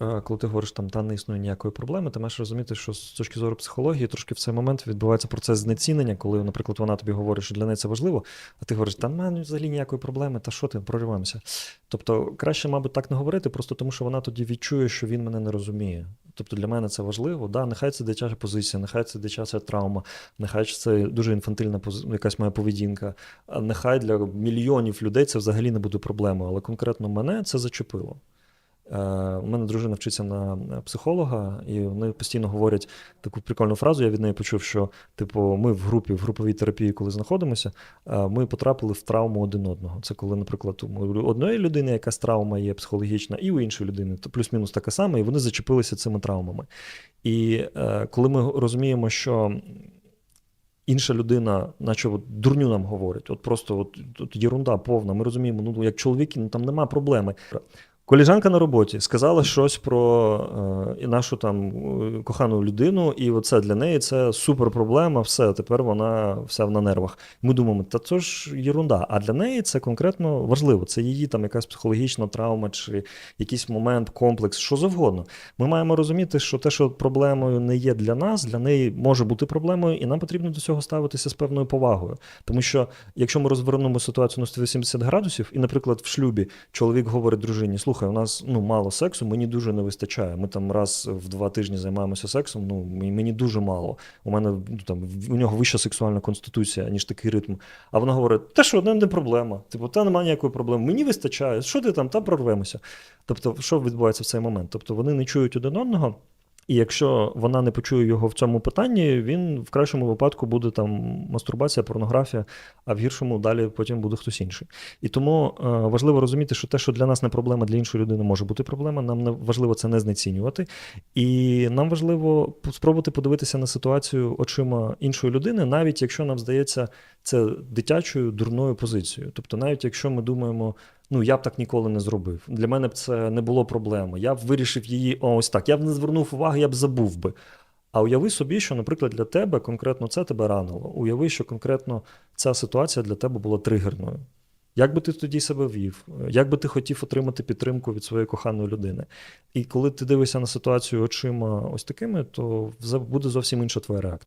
Е, Коли ти говориш, там та не існує ніякої проблеми, ти маєш розуміти, що з точки зору психології трошки в цей момент відбувається процес знецінення, коли, наприклад, вона тобі говорить, що для неї це важливо, а ти говориш, та мене взагалі ніякої проблеми, та що ти, прориваємося. Тобто, краще, мабуть, так не говорити, просто тому що вона тоді відчує, що він мене не розуміє. Тобто для мене це важливо. Да, нехай це дитяча позиція, нехай це дитяча травма, нехай це дуже інфантильна пози- якась моя поведінка. Нехай для мільйонів людей це взагалі не буде проблемою, але конкретно мене це зачепило. Е, У мене дружина вчиться на психолога, і вони постійно говорять таку прикольну фразу. Я від неї почув, що типу, ми в групі, в груповій терапії, коли знаходимося, е, ми потрапили в травму один одного. Це коли, наприклад, у одної людини якась травма є психологічна, і у іншої людини то плюс-мінус така сама, і вони зачепилися цими травмами. І е, коли ми розуміємо, що інша людина, наче от дурню нам говорить, от просто от, от єрунда повна. Ми розуміємо, ну як чоловіки, ну там нема проблеми. Коліжанка на роботі сказала щось про е, нашу там е, кохану людину, і оце для неї це супер проблема. Все, тепер вона вся на нервах. Ми думаємо, та це ж єрунда. А для неї це конкретно важливо. Це її там якась психологічна травма чи якийсь момент, комплекс, що завгодно. Ми маємо розуміти, що те, що проблемою не є для нас, для неї може бути проблемою, і нам потрібно до цього ставитися з певною повагою. Тому що якщо ми розвернемо ситуацію на 180 градусів, і, наприклад, в шлюбі чоловік говорить дружині: слухай, у нас ну мало сексу, мені дуже не вистачає. Ми там раз в два тижні займаємося сексом. Ну мені дуже мало. У мене ну, там у нього вища сексуальна конституція, ніж такий ритм. А вона говорить: та що, не проблема. Типу, та немає ніякої проблеми. Мені вистачає. Що ти там, та прорвемося. Тобто, що відбувається в цей момент? Тобто вони не чують один одного. І якщо вона не почує його в цьому питанні, він в кращому випадку буде там мастурбація, порнографія, а в гіршому далі потім буде хтось інший. І тому е, важливо розуміти, що те, що для нас не проблема, для іншої людини може бути проблема. Нам не важливо це не знецінювати. І нам важливо спробувати подивитися на ситуацію очима іншої людини, навіть якщо нам здається це дитячою дурною позицією. Тобто, навіть якщо ми думаємо, ну я б так ніколи не зробив. Для мене б це не було проблеми. Я б вирішив її ось так. Я б не звернув уваги, я б забув би. А уяви собі, що, наприклад, для тебе конкретно це тебе ранило. Уяви, що конкретно ця ситуація для тебе була тригерною. Як би ти тоді себе вів? Як би ти хотів отримати підтримку від своєї коханої людини? І коли ти дивишся на ситуацію очима ось такими, то буде зовсім інша твоя реакція.